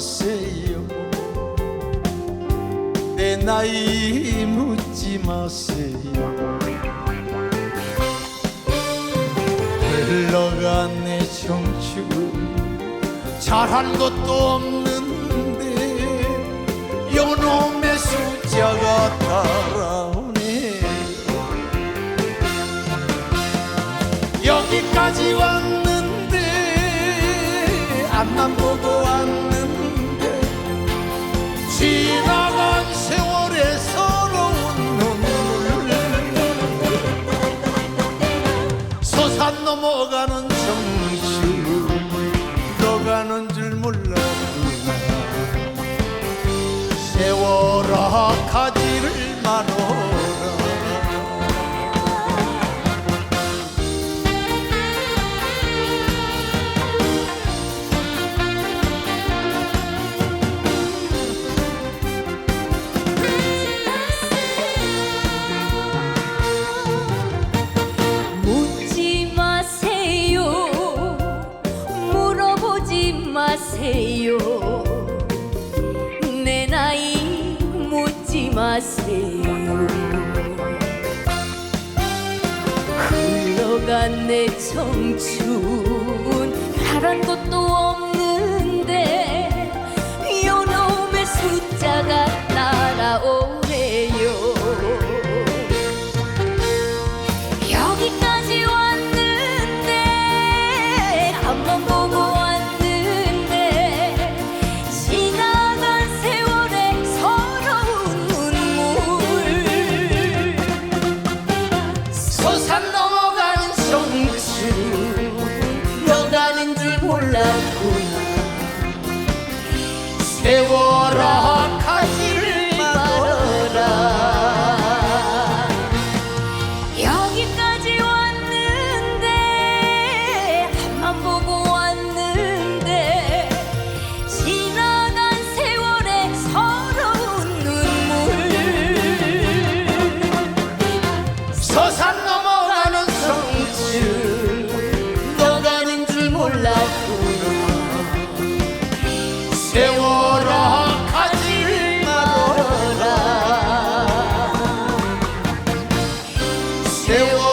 마세요. 내 나이 묻지 마세요. 흘러간 내 청춘 잘한 것도 없는데 요놈의 숫자가 따라오네. 여기까지 왔는데 안만 보 서산 넘어가는 청춘 흘러가는 줄 몰랐구나. 세월아 가지를 마노 마세요 흘러간 내 청춘. 가란 곳 Se vorrà 세월아 가지 말아라. 세월